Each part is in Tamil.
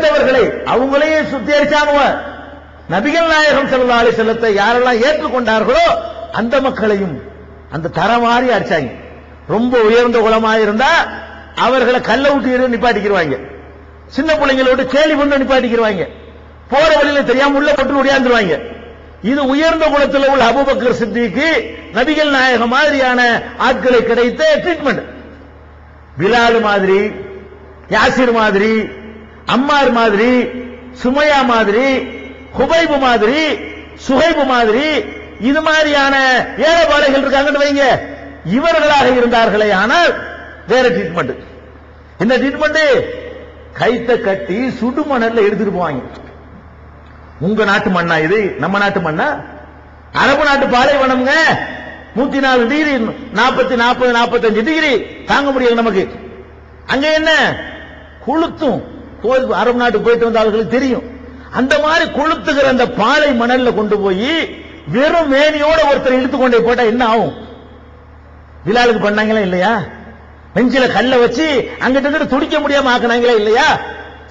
உயர்ந்தவர்களை அவங்களையும் சுத்திகரிச்சாங்க நபிகள் நாயகம் ஸல்லல்லாஹு அலைஹி செல்லத்தை யாரெல்லாம் ஏற்றுக்கொண்டார்களோ அந்த மக்களையும் அந்த தரம் மாறி அடிச்சாங்க. ரொம்ப உயர்ந்த குலமா இருந்தா அவர்களை கல்ல விட்டு நிப்பாட்டிக்கிடுவாங்க சின்ன பிள்ளைங்களோட கேலி பண்ணி நிப்பாட்டிக்கிடுவாங்க போற வழியில தெரியாம உள்ள போட்டு ஒடியாந்துருவாங்க. இது உயர்ந்த குலத்தில் உள்ள அபுபக்கர் சித்திக்கு நபிகள் நாயகம் மாதிரியான ஆட்களை கிடைத்த ட்ரீட்மெண்ட் விலாலு மாதிரி யாசிர் மாதிரி அம்மார் மாதிரி சுமையா மாதிரி ஹுபைபு மாதிரி சுகைபு மாதிரி இது மாதிரியான ஏழைப்பாளைகள் இருக்காங்கன்னு வைங்க. இவர்களாக இருந்தார்களே ஆனால் வேற ட்ரீட்மெண்ட் என்ன ட்ரீட்மெண்ட் கைத்த கட்டி சுடுமணல்ல எடுத்துட்டு போவாங்க. உங்க நாட்டு மண்ணா இது? நம்ம நாட்டு மண்ணா? அரபு நாட்டு பாலைவனம்ங்க. நூத்தி நாலு டிகிரி நாற்பத்தி நாற்பது நாற்பத்தஞ்சு டிகிரி தாங்க முடியல நமக்கு. அங்க என்ன? கொளுத்தும். கோயில் அரபு நாட்டுக்கு போயிட்டு வந்த ஆளுகளுக்கு தெரியும். அந்த மாதிரி கொளுத்துகிற அந்த பாலை மணல்ல கொண்டு போய் வெறும் மேனியோட ஒருத்தர் இழுத்து கொண்டே போட்டா என்ன ஆகும்? விழாளுக்கு பண்ணாங்களா இல்லையா? நெஞ்சில கல்ல வச்சு அங்கிட்ட இருந்து துடிக்க முடியாம ஆக்குனாங்களா இல்லையா?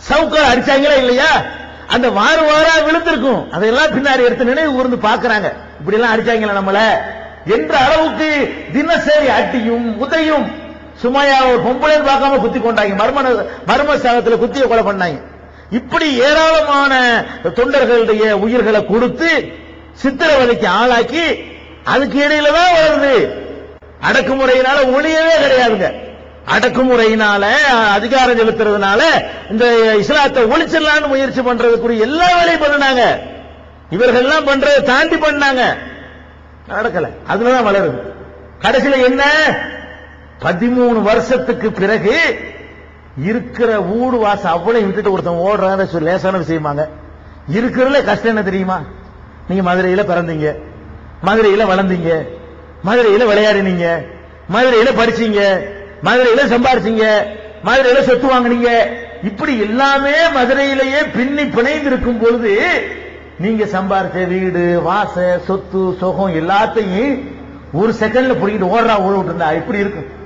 சவுக்கர் அடிச்சாங்களா இல்லையா? அந்த வாரம் வாரா விழுந்திருக்கும். அதையெல்லாம் பின்னாடி எடுத்து நினைவு கூர்ந்து பாக்குறாங்க இப்படி எல்லாம் அடிச்சாங்களா நம்மள? என்ற அளவுக்கு தினசரி அட்டியும் உதையும். சும்மா ஒரு பொம்பளை பார்க்காம குத்தி கொண்டாங்க. மர்ம மர்ம ஸ்தானத்துல குத்திய கொலை பண்ணாங்க. இப்படி ஏராளமான தொண்டர்களுடைய உயிர்களை கொடுத்து சித்திரவதைக்கு ஆளாக்கி அதுக்கு இடையில தான் வருது. அடக்குமுறையினால ஒளியவே கிடையாதுங்க. அடக்குமுறையினால அதிகாரம் செலுத்துறதுனால இந்த இஸ்லாத்தை ஒழிச்சிடலான்னு முயற்சி பண்றதுக்குரிய எல்லா வேலையும் பண்ணுனாங்க. இவர்கள் எல்லாம் பண்றதை தாண்டி பண்ணாங்க. நடக்கல. அதுலதான் வளருது. கடைசியில என்ன? பதிமூணு வருஷத்துக்கு பிறகு இருக்கிற ஊடு வாசம் அவ்வளவு விட்டுட்டு ஒருத்தன் ஓடுறாங்க லேசான விஷயமாங்க. இருக்கிறதுல கஷ்டம் என்ன தெரியுமா? நீங்க மதுரையில பிறந்தீங்க. மதுரையில வளர்ந்தீங்க. மதுரையில விளையாடினீங்க. மதுரையில படிச்சீங்க. மதுரையில சம்பாரிச்சீங்க. மதுரையில சொத்து வாங்கினீங்க. இப்படி எல்லாமே மதுரையிலேயே பின்னி பிணைந்து இருக்கும் பொழுது நீங்க சம்பாரிச்ச வீடு வாச சொத்து சுகம் எல்லாத்தையும் ஒரு செகண்ட்ல புடிக்கிட்டு ஓடுறா ஓட இருந்தா இப்படி இருக்கும்?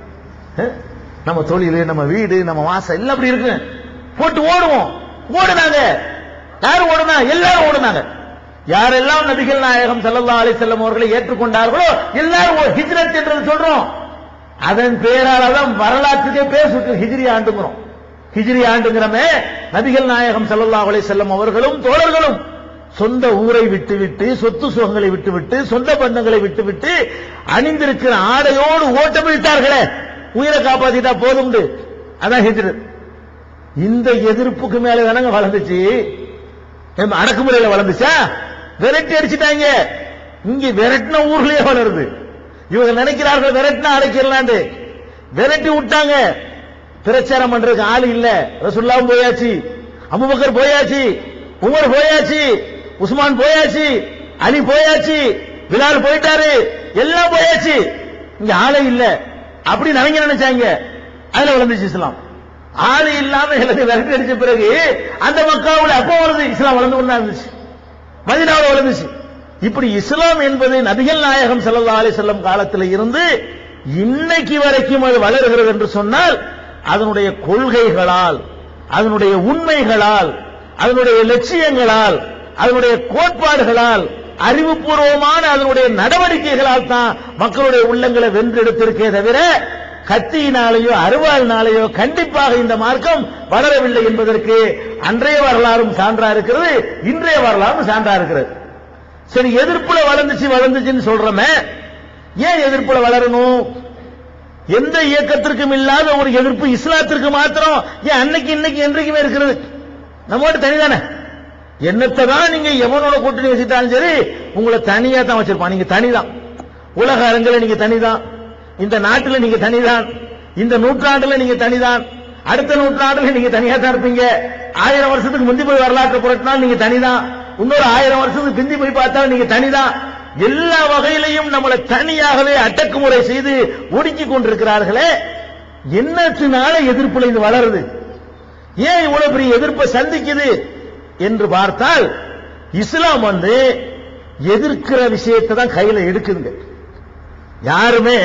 நம்ம தொழில் நம்ம வீடு நம்ம வாசம் எல்லாம் அப்படி இருக்கு போட்டு ஓடுவோம். ஓடுனாங்க. யாரும் ஓடுனா? எல்லாரும் ஓடுனாங்க. யாரெல்லாம் நபிகள் நாயகம் செல்லல்லா அலி செல்லம் அவர்களை ஏற்றுக்கொண்டார்களோ எல்லாரும் ஓ- ஹிஜ்ரத் என்று சொல்றோம். அதன் பேரால தான் வரலாற்றுக்கே பேசுக்கு ஹிஜ்ரி ஆண்டுங்கிறோம். ஹிஜ்ரி ஆண்டுங்கிறமே நபிகள் நாயகம் செல்லல்லா அலி செல்லம் அவர்களும் தோழர்களும். சொந்த ஊரை விட்டுவிட்டு சொத்து சுகங்களை விட்டுவிட்டு சொந்த பந்தங்களை விட்டுவிட்டு அணிந்திருக்கிற ஆடையோடு ஓட்டமிழ்த்தார்களே உயிரை காப்பாத்திட்டா போதும் அதான் ஹிஜ்ரத் இந்த எதிர்ப்புக்கு மேல தானங்க வளர்ந்துச்சு? அடக்குமுறையில வளர்ந்துச்சா? விரட்டி அடிச்சுட்டாங்க. இங்க விரட்டின ஊர்லயே வளருது. இவங்க நினைக்கிறார்கள் விரட்டினா அடைக்கிறலாண்டு விரட்டி விட்டாங்க. பிரச்சாரம் பண்றதுக்கு ஆள் இல்ல. ரசுல்லாவும் போயாச்சு. அபுபக்கர் போயாச்சு. உமர் போயாச்சு. உஸ்மான் போயாச்சு. அலி போயாச்சு. பிலால் போயிட்டாரு. எல்லாம் போயாச்சு. இங்க ஆளே இல்லை. அப்படின்னு அவங்க நினைச்சாங்க. அதுல வளர்ந்துச்சு இஸ்லாம். ஆளு இல்லாம எல்லாத்தையும் விரட்டி அடிச்ச பிறகு அந்த மக்காவுல அப்போ வளர்ந்து இஸ்லாம் வளர்ந்து கொண்டா இருந்துச்சு? மதினாவில் வளர்ந்துச்சு இப்படி இஸ்லாம் என்பது நபிகள் நாயகம் ஸல்லல்லாஹு அலி செல்லம் காலத்தில் இருந்து இன்னைக்கு வரைக்கும் அது வளர்கிறது என்று சொன்னால் அதனுடைய கொள்கைகளால் அதனுடைய உண்மைகளால் அதனுடைய லட்சியங்களால் அதனுடைய கோட்பாடுகளால் அறிவுபூர்வமான அதனுடைய நடவடிக்கைகளால் தான் மக்களுடைய உள்ளங்களை வென்றெடுத்திருக்கே தவிர கத்தியினாலேயோ அருவாளினாலேயோ கண்டிப்பாக இந்த மார்க்கம் வளரவில்லை என்பதற்கு அன்றைய வரலாறும் சான்றா இருக்கிறது இன்றைய வரலாறும் சான்றா இருக்கிறது. சரி எதிர்ப்புல வளர்ந்துச்சு வளர்ந்துச்சுன்னு சொல்றோமே. ஏன் எதிர்ப்புல வளரணும்? எந்த இயக்கத்திற்கும் இல்லாத ஒரு எதிர்ப்பு இஸ்லாத்திற்கு மாத்திரம் ஏன் அன்னைக்கு இன்னைக்கு என்றைக்குமே இருக்கிறது? நம்மோட தனிதானே? என்னத்தை தான் நீங்க எவனோட கூட்டணி வச்சுட்டாலும் சரி உங்களை தனியா தான் வச்சிருப்பான். நீங்க தனிதான். உலக அரங்கில நீங்க தனிதான். இந்த நாட்டுல நீங்க தனிதான். இந்த நூற்றாண்டுல நீங்க தனிதான். அடுத்த நூற்றாண்டுல நீங்க தனியா தான் இருப்பீங்க. ஆயிரம் வருஷத்துக்கு முந்தி போய் வரலாற்று புரட்டினால் நீங்க தனிதான். இன்னொரு ஆயிரம் வருஷத்துக்கு பிந்தி போய் பார்த்தா நீங்க தனிதான். எல்லா வகையிலையும் நம்மளை தனியாகவே அடக்குமுறை செய்து ஒடுக்கி கொண்டிருக்கிறார்களே என்னத்தினால எதிர்ப்புல இது வளருது? ஏன் இவ்வளவு பெரிய எதிர்ப்பை சந்திக்குது? என்று பார்த்தால் இஸ்லாம் வந்து எதிர்க்கிற விஷயத்தை தான் கையில எடுக்குதுங்க. யாருமே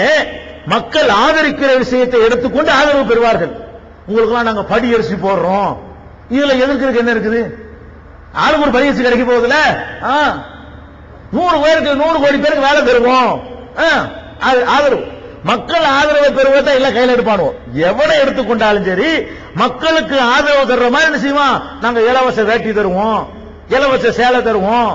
மக்கள் ஆதரிக்கிற விஷயத்தை எடுத்துக்கொண்டு ஆதரவு பெறுவார்கள். உங்களுக்கெல்லாம் நாங்க படி அரிசி போடுறோம். இதுல எதிர்க்கிறதுக்கு என்ன இருக்குது? ஆளுக்கு ஒரு பரிசு கிடைக்க போகுதுல? ஆ. நூறு பேருக்கு நூறு கோடி பேருக்கு வேலை தருவோம். ஆ, அது ஆதரவு. மக்கள் ஆதரவை பெறுவதை எல்லாம் கையில் எடுப்பானுவோம். எவனை எடுத்துக்கொண்டாலும் சரி மக்களுக்கு ஆதரவு தர்ற மாதிரி என்ன செய்வோம்? நாங்க இலவச வேட்டி தருவோம் இலவச சேலை தருவோம்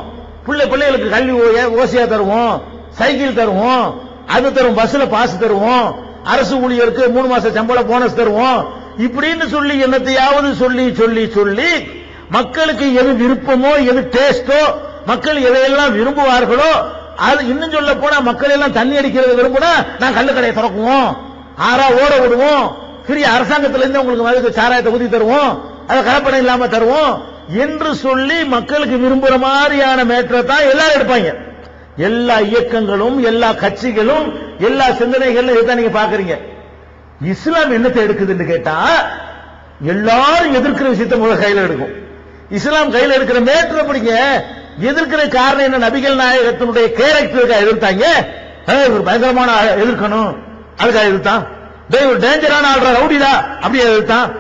பிள்ளை பிள்ளைகளுக்கு கல்வி ஓ- ஓசியா தருவோம் சைக்கிள் தருவோம் அது தரும் பஸ்ல பாஸ் தருவோம் அரசு ஊழியருக்கு மூணு மாச சம்பள போனஸ் தருவோம். இப்படின்னு சொல்லி என்னத்தையாவது சொல்லி சொல்லி சொல்லி மக்களுக்கு எது விருப்பமோ எது டேஸ்டோ மக்கள் எதையெல்லாம் விரும்புவார்களோ அது இன்னும் சொல்ல போனா மக்கள் எல்லாம் தண்ணி அடிக்கிறத விரும்பினா நான் கள்ளு கடையை திறக்குவோம். ஆறா ஓட விடுவோம். சிறிய அரசாங்கத்துல இருந்து உங்களுக்கு மதுக்கு சாராயத்தை ஊதி தருவோம். அதை கலப்படம் இல்லாம தருவோம். என்று சொல்லி மக்களுக்கு விரும்புற மாதிரியான மேட்டரை தான் எல்லாரும் எடுப்பாங்க. எல்லா இயக்கங்களும் எல்லா கட்சிகளும் எல்லா சிந்தனைகளும் இதுதான் நீங்க பாக்குறீங்க இஸ்லாம் என்னத்தை எடுக்குதுன்னு கேட்டா எல்லாரும் எதிர்க்கிற விஷயத்தை முதல்ல கையில எடுக்கும். இஸ்லாம் கையில எடுக்கிற மேட்ரு படிங்க. எதிர்க்கிற காரணம் என்ன? நபிகள் நாயகத்தினுடைய கேரக்டருக்காக எதிர்த்தாங்க. இவர் பயங்கரமான எதிர்க்கணும். அதுக்காக எதிர்த்தான். ஒரு டேஞ்சரான ஆள்றா ரவுடிதா அப்படியே எதிர்த்தான்.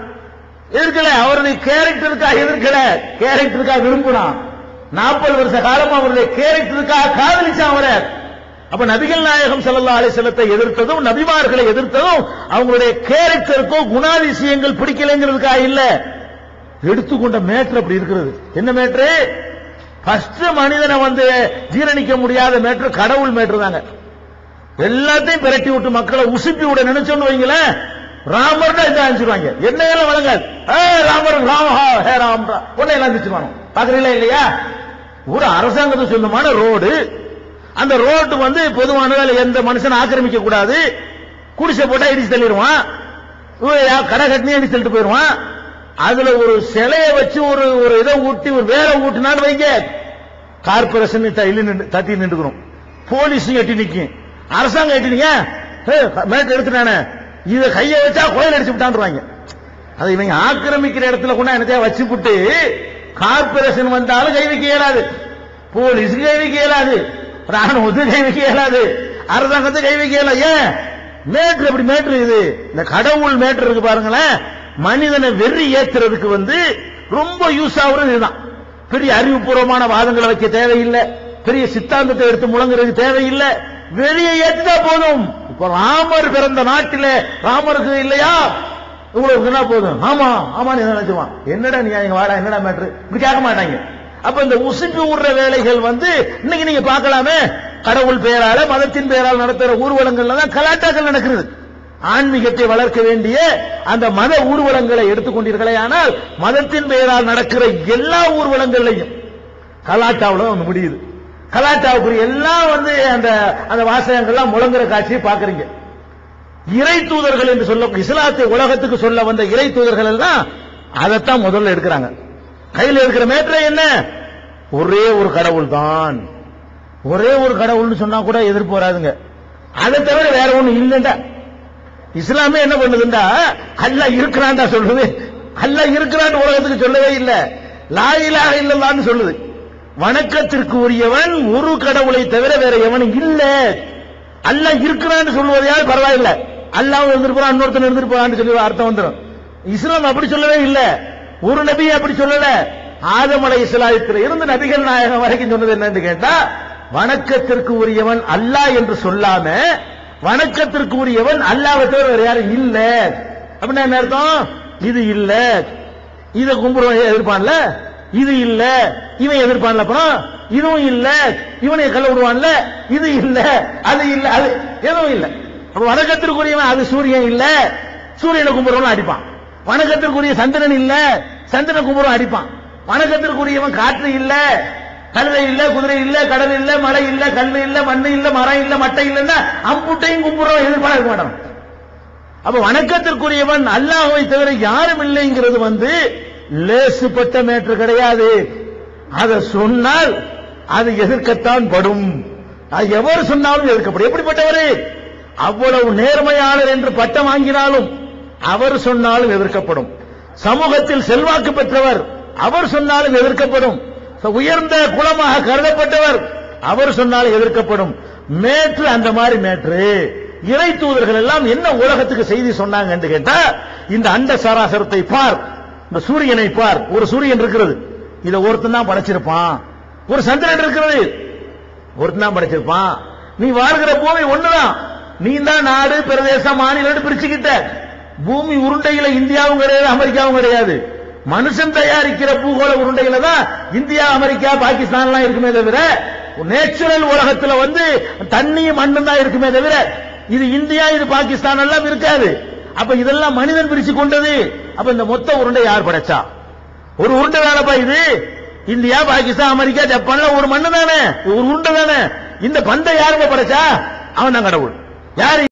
எதிர்க்கல அவருடைய கேரக்டருக்காக எதிர்க்கல. கேரக்டருக்காக விரும்பினான். நாற்பது வருஷ காலமா அவருடைய கேரக்டருக்காக காதலிச்சான் அவரை. அப்ப நபிகள் நாயகம் செல்லல்லா அலிசலத்தை எதிர்த்ததும் நபிமார்களை எதிர்த்ததும் அவங்களுடைய கேரக்டருக்கோ குணாதிசயங்கள் பிடிக்கலைங்கிறதுக்காக இல்ல. எடுத்துக்கொண்ட மேட்ரு அப்படி இருக்கிறது. என்ன மேட்ரு ஃபர்ஸ்ட் மனிதனை வந்து ஜீரணிக்க முடியாத மேட்ரு கடவுள் மேட்ரு தாங்க. எல்லாத்தையும் பிரட்டி விட்டு மக்களை உசுப்பி விட நினைச்சோன்னு வைங்களேன் ராமர்னா இதை அனுப்பிச்சிருவாங்க. என்ன எல்லாம் வழங்காது ஏ ராமர் ராமஹா ஹே ராம் உடனே எல்லாம் அனுப்பிச்சிருவாங்க. பாக்குறீங்களா இல்லையா? ஒரு அரசாங்கத்துக்கு சொந்தமான ரோடு. அந்த ரோடு வந்து பொதுவானதால் எந்த மனுஷன் ஆக்கிரமிக்க கூடாது. குடிசை போட்டா இடிச்சு தள்ளிடுவான். கடை கட்டினே இடிச்சு தள்ளிட்டு போயிடுவான். அதுல ஒரு சிலையை வச்சு ஒரு ஒரு இதை ஊட்டி ஒரு வேற ஊட்டினான்னு வைங்க. கார்பரேஷன் தள்ளி நின்று தட்டி நின்றுக்கணும். போலீஸும் எட்டி நிக்கும். அரசாங்கம் எட்டி நீங்க மேட்டு எடுத்துட்டானே இத கையை வச்சா கோயில் அடிச்சு விட்டான்றாங்க அதை இவங்க ஆக்கிரமிக்கிற இடத்துல கொண்டா என்னத்தையா விட்டு கார்பரேஷன் வந்தாலும் கை வைக்க இயலாது. போலீஸுக்கு கை வைக்க இயலாது. ராணுவத்துக்கு கை வைக்க இயலாது. அரசாங்கத்துக்கு கை வைக்க இயலாது. ஏன்? மேட்ரு அப்படி மேட்ரு இது இந்த கடவுள் மேட்ரு இருக்கு பாருங்களேன். மனிதனை வெறி ஏத்துறதுக்கு வந்து ரொம்ப யூஸ் ஆகுறது இதுதான். பெரிய அறிவுபூர்வமான வாதங்களை வைக்க தேவையில்லை. பெரிய சித்தாந்தத்தை எடுத்து முழங்குறதுக்கு தேவையில்லை. வெளியே ஏத்துட்டா போதும். இப்ப ராமர் பிறந்த நாட்டில ராமருக்கு இல்லையா? உங்களுக்கு என்ன போதும். ஆமா ஆமா நீ நினைச்சுவான் என்னடா நீ இங்க வாடா என்னடா மேட்ரு இப்படி கேட்க மாட்டாங்க. அப்ப இந்த உசுப்பி விடுற வேலைகள் வந்து இன்னைக்கு நீங்க பார்க்கலாமே. கடவுள் பெயரால மதத்தின் பெயரால் நடத்துற ஊர்வலங்கள்ல தான் கலாட்டாக்கள் நடக்கிறது. ஆன்மீகத்தை வளர்க்க வேண்டிய அந்த மத ஊர்வலங்களை எடுத்துக்கொண்டீர்களே ஆனால் மதத்தின் பெயரால் நடக்கிற எல்லா ஊர்வலங்களையும் கலாட்டாவில் ஒன்று முடியுது. கலாட்டாவுக்குரிய எல்லாம் வந்து அந்த அந்த வாசகங்கள்லாம் முழங்குற காட்சியை பார்க்குறீங்க. இறை தூதர்கள் என்று சொல்ல இஸ்லாத்தை உலகத்துக்கு சொல்ல வந்த இறை தூதர்கள் எல்லாம் அதைத்தான் முதல்ல எடுக்கிறாங்க. கையில் இருக்கிற மேற்ற என்ன? ஒரே ஒரு கடவுள் தான். ஒரே ஒரு கடவுள்னு சொன்னா கூட எதிர்ப்பு வராதுங்க. அதை தவிர வேற ஒன்றும் இல்லைண்டா. இஸ்லாமே என்ன பண்ணுதுண்டா? அல்லாஹ் இருக்கிறான்டா சொல்றது அல்லாஹ் இருக்கிறான் உலகத்துக்கு சொல்லவே இல்லை. லாயிலாக இலாஹ இல்லல்லான்னு சொல்லுது. வணக்கத்திற்கு உரியவன் ஒரு கடவுளை தவிர வேற எவனும் இல்ல. அல்லாஹ் இருக்கிறான்னு சொல்லுவதையாவது பரவாயில்ல. அல்லாவும் இருந்திருப்பான் இன்னொருத்தன் இருந்திருப்பான்னு சொல்லி அர்த்தம் வந்துடும் இஸ்லாம் அப்படி சொல்லவே இல்ல. ஒரு நபி அப்படி சொல்லல. ஆதமலை இஸ்லாயத்தில் இருந்து நபிகள் நாயகம் வரைக்கும் சொன்னது என்னன்னு கேட்டா வணக்கத்திற்கு உரியவன் அல்லாஹ் என்று சொல்லாம வணக்கத்திற்கு உரியவன் அல்லாஹ்வை தவிர வேற யாரும் இல்ல. அப்படின்னா என்ன அர்த்தம்? இது இல்ல. இதை கும்பிடுவன் எதிர்ப்பான்ல? இது இல்ல. இவன் எதிர்ப்பான்ல அப்புறம் இதுவும் இல்ல. இவனை கள்ள விடுவான்ல? இது இல்ல. அது இல்ல. அது எதுவும் இல்ல. அப்ப வணக்கத்திற்குரியவன் அது சூரியன் இல்ல. சூரியனை கும்பிடுறவன் அடிப்பான். வணக்கத்திற்குரிய சந்திரன் இல்ல. சந்திரனை கும்பிடுவன் அடிப்பான். வணக்கத்திற்குரியவன் காற்று இல்ல. கழுதை இல்ல குதிரை இல்ல கடல் இல்ல மழை இல்ல கல் இல்ல மண்ணு இல்ல மரம் இல்ல மட்டை இல்லைன்னா அம்புட்டையும் கும்பிடுறோம் எதிர்பார்க்க இருக்க மாட்டான் அப்ப வணக்கத்திற்குரியவன் அல்லாஹை தவிர யாரும் இல்லைங்கிறது வந்து லேசுப்பட்ட மேற்று கிடையாது. அதை சொன்னால் அது எதிர்க்கத்தான் படும். அது எவர் சொன்னாலும் எதிர்க்கப்படும். எப்படிப்பட்டவர்? அவ்வளவு நேர்மையாளர் என்று பட்டம் வாங்கினாலும் அவர் சொன்னாலும் எதிர்க்கப்படும். சமூகத்தில் செல்வாக்கு பெற்றவர் அவர் சொன்னாலும் எதிர்க்கப்படும். உயர்ந்த குலமாக கருதப்பட்டவர். அவர் சொன்னால் எதிர்க்கப்படும். மேற்று அந்த மாதிரி மேற்று. இறை தூதர்கள் எல்லாம் என்ன உலகத்துக்கு செய்தி சொன்னாங்க என்று கேட்டா இந்த அண்ட சராசரத்தை பார். இந்த சூரியனை பார். ஒரு சூரியன் இருக்கிறது. இதை ஒருத்தன் தான் படைச்சிருப்பான். ஒரு சந்திரன் இருக்கிறது. ஒருத்தன் தான் படைச்சிருப்பான். நீ வாழ்கிற பூமி ஒண்ணுதான். நீ தான் நாடு பிரதேசம் மாநிலம் பிரிச்சுக்கிட்ட. பூமி உருண்டையில இந்தியாவும் கிடையாது அமெரிக்காவும் கிடையாது. மனுஷன் தயாரிக்கிற பூகோள உருண்டையில தான் இந்தியா அமெரிக்கா பாகிஸ்தான் எல்லாம் இருக்குமே தவிர நேச்சுரல் உலகத்துல வந்து தண்ணியும் மண்ணும் தான் இருக்குமே தவிர இது இந்தியா இது பாகிஸ்தான் எல்லாம் இருக்காது. அப்ப இதெல்லாம் மனிதன் பிரிச்சு கொண்டது. அப்ப இந்த மொத்த உருண்டை யார் படைச்சா? ஒரு உருண்டை தானப்பா இது. இந்தியா பாகிஸ்தான் அமெரிக்கா ஜப்பான்ல ஒரு மண்ணு தானே ஒரு உருண்டை தானே? இந்த பந்தை யாருங்க படைச்சா? அவன் தான் கடவுள். யாரு